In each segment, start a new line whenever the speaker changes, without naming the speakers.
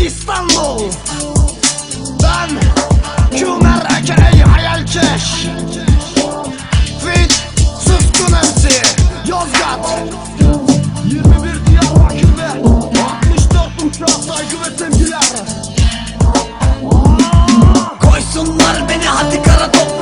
İstanbul. Ben Kümer Ekerey Hayalkeş Fit Suskun MC Yozgat 21 Diyarbakır ve 64 Uçağı saygı ve sevgiler.
Koysunlar beni hadi kara toprağa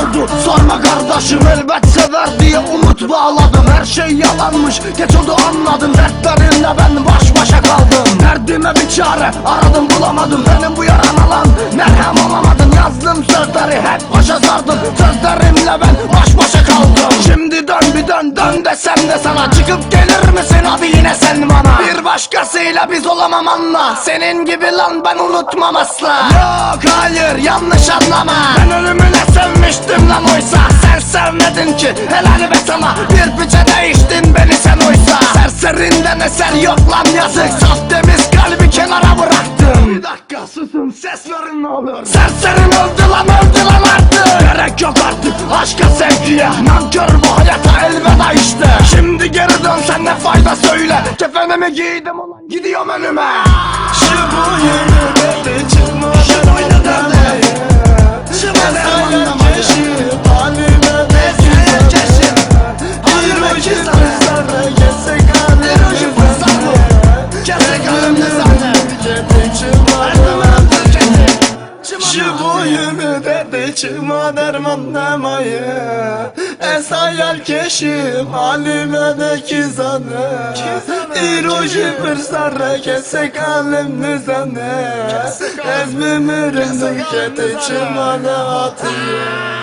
oldu sorma kardeşim elbet sever diye umut bağladım. Her şey yalanmış geç oldu anladım. Dertlerimle ben baş başa kaldım Derdime bir çare aradım bulamadım. Benim bu yaran alan merhem olamadım. Yazdım sözleri hep başa sardım. Sözlerimle ben baş başa kaldım. Şimdi dön bir dön dön desem de sana. Çıkıp gelir misin abi yine sen bana? Bir başkasıyla biz olamam anla. Senin gibi lan ben unutmam asla. Yok hayır yanlış anlama. Ben ölümüne sevmiştim lan oysa. Sen sevmedin ki helal be sana Bir piçe değiştin beni sen oysa Serserinden eser yok lan yazık. Saf temiz kalbi kenara bıraktım. Bir dakika susun ses verin ne olur. Serserin öldü lan öldü lan artık. Gerek yok artık aşka sevgiye. Nankör bu hayata elveda işte. Şimdi geri dön sen ne fayda söyle. Kefenimi giydim ulan gidiyorum önüme.
Şu boyunu dedi Şu boyunu dedi çıkma dermanlamayı Esayel keşim halime de kizanı İroji fırsarı kesek alim nizanı Ezmimirin ziketi çıkma ne atıyor